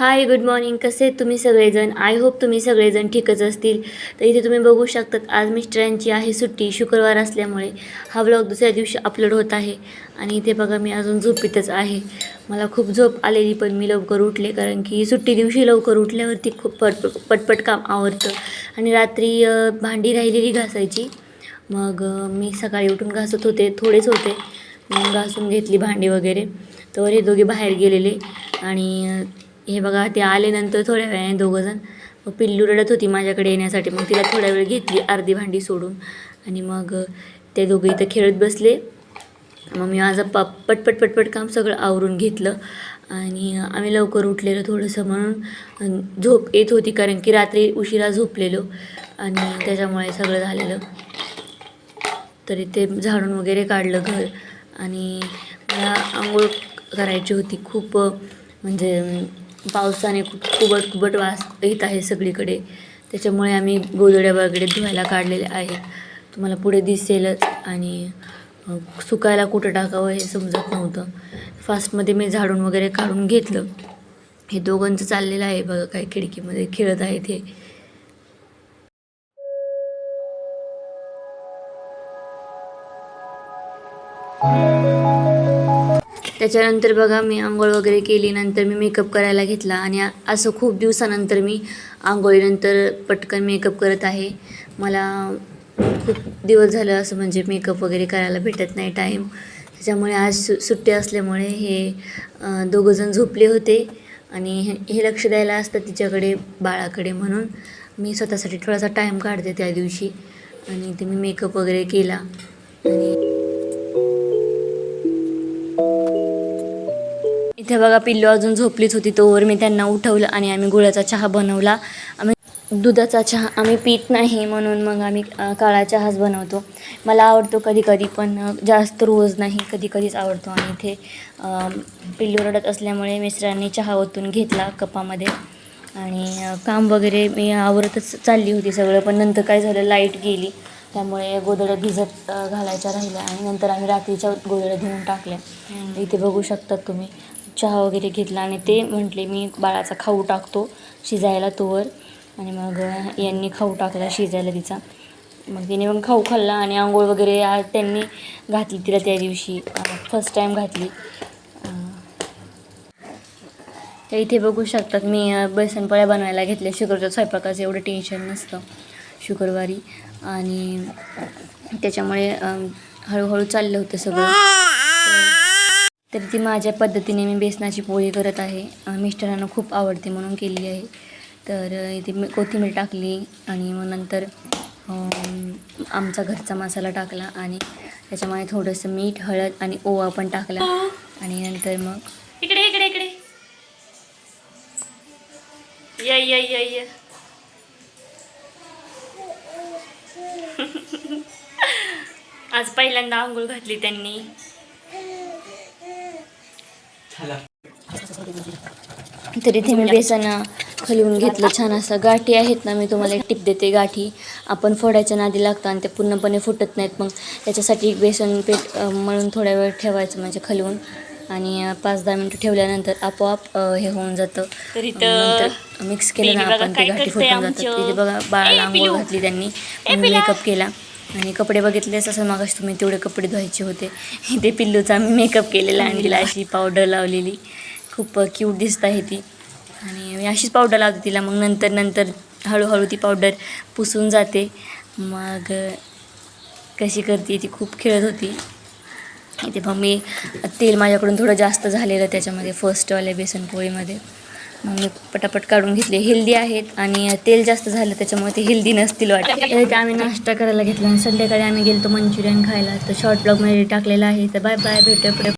Hi good morning कसे आहेत तुम्ही सगळेजण? आय होप तुम्ही सगळेजण ठीकच असतील. तर इथे तुम्ही बघू शकतात आज मिस्टरांची आहे सुट्टी शुक्रवार असल्यामुळे हा ब्लॉग दुसऱ्या दिवशी अपलोड होत आहे. आणि इथे बघा मी अजून झोपीतच आहे. मला खूप झोप आलेली पण मी लवकर उठले कारण की सुट्टी दिवशी लवकर उठल्यावरती खूप पटपट पटपट काम आवडतं आणि रात्री भांडी राहिलेली घासायची. मग मी सकाळी उठून घासत होते थोडेच होते. मग घासून घेतली भांडी वगैरे. तर हे दोघे बाहेर गेलेले. आणि हे बघा ते आल्यानंतर थोड्या वेळाने दोघंजण मग पिल्लू रडत होती माझ्याकडे येण्यासाठी. मग तिला थोडा वेळ घेतली अर्धी भांडी सोडून. आणि मग ते दोघं इथं खेळत बसले. मग मी माझं प पटपट पटपट काम सगळं आवरून घेतलं. आणि आम्ही लवकर उठलेलो थोडंसं म्हणून. झोप येत होती कारण की रात्री उशिरा झोपलेलो. आणि त्याच्यामुळे सगळं झालेलं. तरी ते झाडून वगैरे काढलं घर. आणि मला आंघोळ करायची होती खूप म्हणजे पावसाने खूप कुबट कुबट वास येत आहे सगळीकडे. त्याच्यामुळे आम्ही गोधड्या वगैरे धुवायला काढलेले आहेत. तुम्हाला पुढे दिसेलच आणि सुकायला कुठं टाकावं हे समजत नव्हतं. फास्टमध्ये मी झाडून वगैरे काढून घेतलं. हे दोघांचं चाललेलं आहे बघा काय खिडकीमध्ये खेळत आहेत हे. त्याच्यानंतर बघा मी आंघोळ वगैरे केली नंतर मी मेकअप करायला घेतला आणि असं खूप दिवसानंतर मी आंघोळीनंतर पटकन मेकअप करत आहे. मला खूप दिवस झालं असं म्हणजे मेकअप वगैरे करायला भेटत नाही टाईम त्याच्यामुळे आज सु सुट्टी असल्यामुळे हे दोघंजण झोपले होते आणि हे हे लक्ष द्यायला असतं तिच्याकडे बाळाकडे म्हणून. मी स्वतःसाठी थोडासा टाईम काढते त्या दिवशी आणि ते मी मेकअप वगैरे केला आणि इथे बघा पिल्लू अजून झोपलीच होती तोवर. मी त्यांना उठवलं आणि आम्ही गुळाचा चहा बनवला. आम्ही दुधाचा चहा आम्ही पित नाही म्हणून मग आम्ही काळा चहाच बनवतो. मला आवडतो कधी कधी पण जास्त रोज नाही कधी कधीच आवडतो. आणि इथे पिल्लू रडत असल्यामुळे मिस्टरांनी चहा ओतून घेतला कपामध्ये. आणि काम वगैरे मी आवरतच चालली होती सगळं पण नंतर काय झालं लाइट गेली. त्यामुळे गोधड्या भिजत घालायच्या राहिल्या आणि नंतर आम्ही रात्रीच्या गोधडं धुवून टाकल्या. इथे बघू शकतात तुम्ही चहा वगैरे घेतला आणि ते म्हटले मी बाळाचा खाऊ टाकतो शिजायला तोवर. आणि मग यांनी खाऊ टाकला शिजायला तिचा. मग तिने मग खाऊ खाल्ला आणि आंघोळ वगैरे आज त्यांनी घातली तिला त्या दिवशी. फर्स्ट टाईम घातली. तर इथे बघू शकतात मी बेसनपोळ्या बनवायला घेतल्या. शुक्रवारच्या स्वयंपाकाचं एवढं टेन्शन नसतं शुक्रवारी. आणि त्याच्यामुळे हळूहळू चाललं होतं सगळं. तर- ती माझ्या पद्धतीने मी बेसनाची पोळी करत आहे. मिस्टरांना खूप आवडते म्हणून केली आहे. तर इथे मी कोथिंबीर टाकली आणि मग नंतर आमचा घरचा मसाला टाकला आणि त्याच्यामुळे थोडंसं मीठ हळद आणि ओवा पण टाकला. आणि नंतर मग इकडे इकडे इकडे. या या या या. आज पहिल्यांदा आंघोळ घातली त्यांनी. तर इथे मी बेसन खलवून घेतलं. छान असं गाठी आहेत ना मी तुम्हाला एक टिप देते गाठी. आपण फोडायच्या नादी लागतं आणि ते पूर्णपणे फुटत नाहीत. मग त्याच्यासाठी बेसन अ, मळून थोड्या वेळ ठेवायचं म्हणजे खलवून. आणि पाच दहा मिनटं ठेवल्यानंतर आपोआप हे होऊन जातं. तर इथं मिक्स केलं ना आपण ते गाठी फुटून जातात. तिथे बघा बाळाला आंघोळ. घातली त्यांनी. मेकअप केला. आणि कपडे बघितलेच असं मागाशी तुम्ही तेवढे कपडे धुवायचे होते. ते पिल्लूचा आम्ही मेकअप केलेला. आणि तिला अशी पावडर लावलेली. खूप क्यूट दिसत आहे ती. आणि मी अशीच पावडर लावते तिला. मग नंतर नंतर हळूहळू ती पावडर पुसून जाते. मग कशी करते ती खूप खेळत होती. इथे मग मी तेल माझ्याकडून थोडं जास्त झालेलं त्याच्यामध्ये फर्स्टवाल्या बेसन पोळीमध्ये. मग मी पटापट काढून घेतले. हेल्दी आहेत आणि तेल जास्त झालं त्याच्यामुळे ते हेल्दी नसतील वाटतं. आम्ही नाश्ता करायला घेतला आणि संध्याकाळी आम्ही गेलो मंचुरियन खायला. तर शॉर्ट ब्लॉगमध्ये टाकलेला आहे. तर बाय बाय भेटूया पुढे.